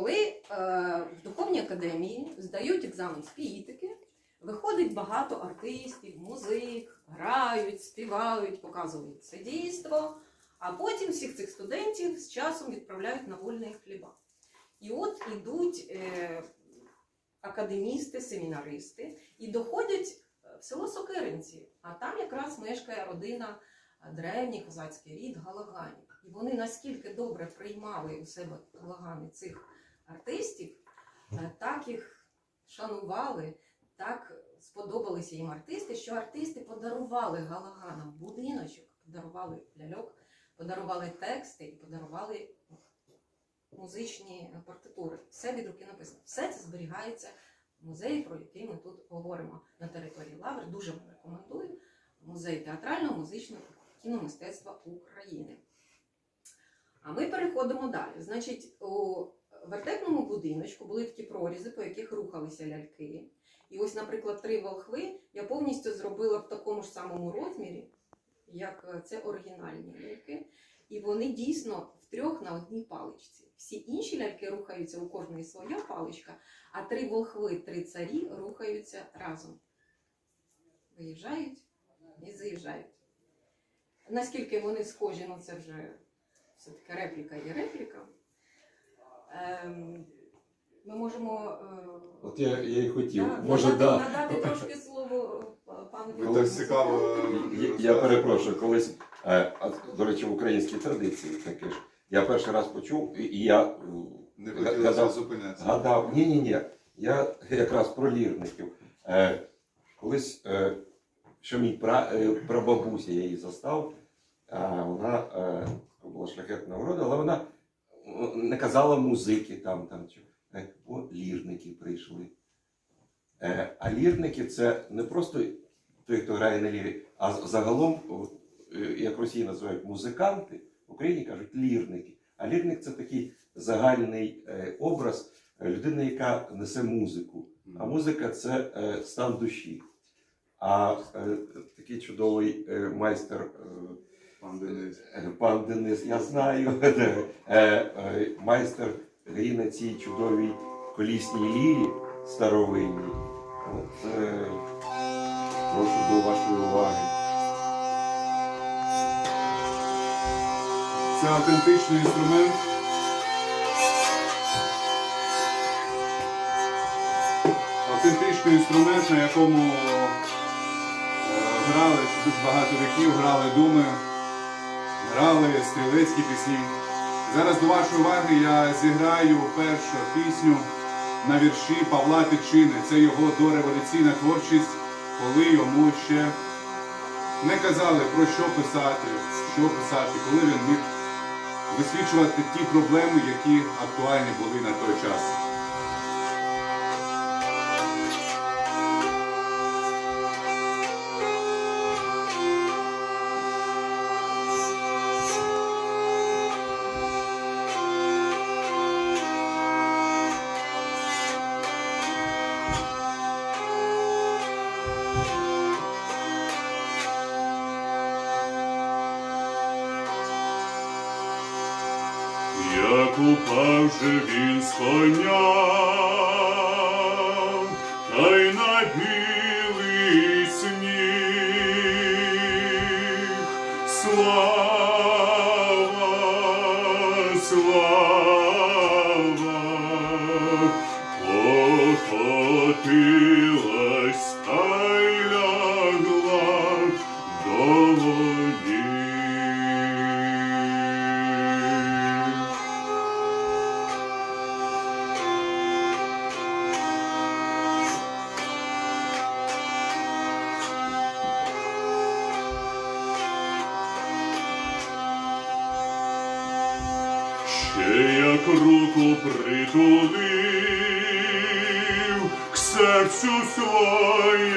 коли е, в духовній академії здають екзамен з піїтики, виходить багато артистів, музик, грають, співають, показують це дійство, а потім всіх цих студентів з часом відправляють на вольний хліба. І от ідуть е, академісти, семінаристи і доходять е, в село Сокиринці, а там якраз мешкає родина е, древній козацький рід Галаганів. І вони наскільки добре приймали у себе Галагани цих артистів, е, так їх шанували, так сподобалися їм артисти, що артисти подарували Галаганам будиночок, подарували ляльок, подарували тексти і подарували музичні партитури. Все від руки написано. Все це зберігається в музеї, про який ми тут говоримо на території Лаври. Дуже вам рекомендую. Музей театрального, музичного кіномистецтва України. А ми переходимо далі. Значить, у вертепному будиночку були такі прорізи, по яких рухалися ляльки. І ось, наприклад, три волхви я повністю зробила в такому ж самому розмірі, як е, це оригінальні ляльки. І вони дійсно втрьох на одній паличці. Всі інші ляльки рухаються у кожної своя паличка, а три волхви, три царі рухаються разом. Виїжджають і заїжджають. Наскільки вони схожі, ну це вже все-таки репліка і репліка. Ем, ми можемо е, От я, я і хотів. да, Може, надати, да. надати трошки слово е, пану так цікаво. Я, я перепрошую, колись, е, а, до речі, в українській традиції таке ж. Я перший раз почув, і, і я е, Не хотілося гадав, зупинятися. Згадав, ні, ні, ні. Я якраз про лірників. Е, колись, е, що мій пра, е, прабабуся, я її застав, а вона е, була шляхетна врода, але вона е, не казала музики там, там чи, е, лірники прийшли. Е, а лірники це не просто той, хто грає на лірі, а загалом, е, як Росії називають музиканти, в Україні кажуть лірники. А лірник це такий загальний е, образ людини, яка несе музику. А музика це стан душі. А такий чудовий майстер, Пан Денис. пан Денис, я знаю, майстер грі на цій чудовій колісній лірі старовинній. От, е, прошу до вашої уваги. Це автентичний інструмент. Автентичний інструмент, на якому е, грали багато віків, грали думи, грали стрілецькі пісні. Зараз до вашої уваги я зіграю першу пісню на вірші Павла Тичини. Це його дореволюційна творчість, коли йому ще не казали про що писати, що писати, коли він міг висвічувати ті проблеми, які актуальні були на той час. Же він з коня, Ще як руку притулив к серцю своєму,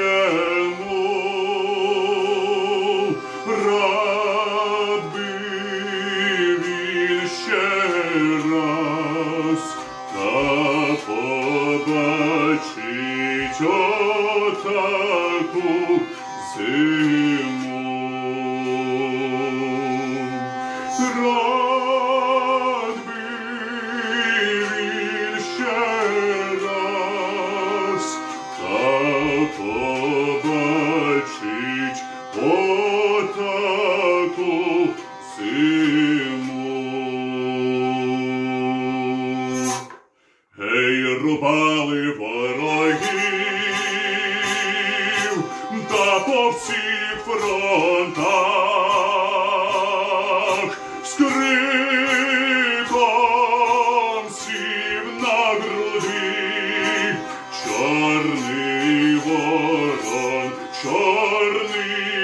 рад би він ще раз та побачить отаку зиму. порубали ворогів та по всіх фронтах з криком сів на груди чорний ворон, чорний.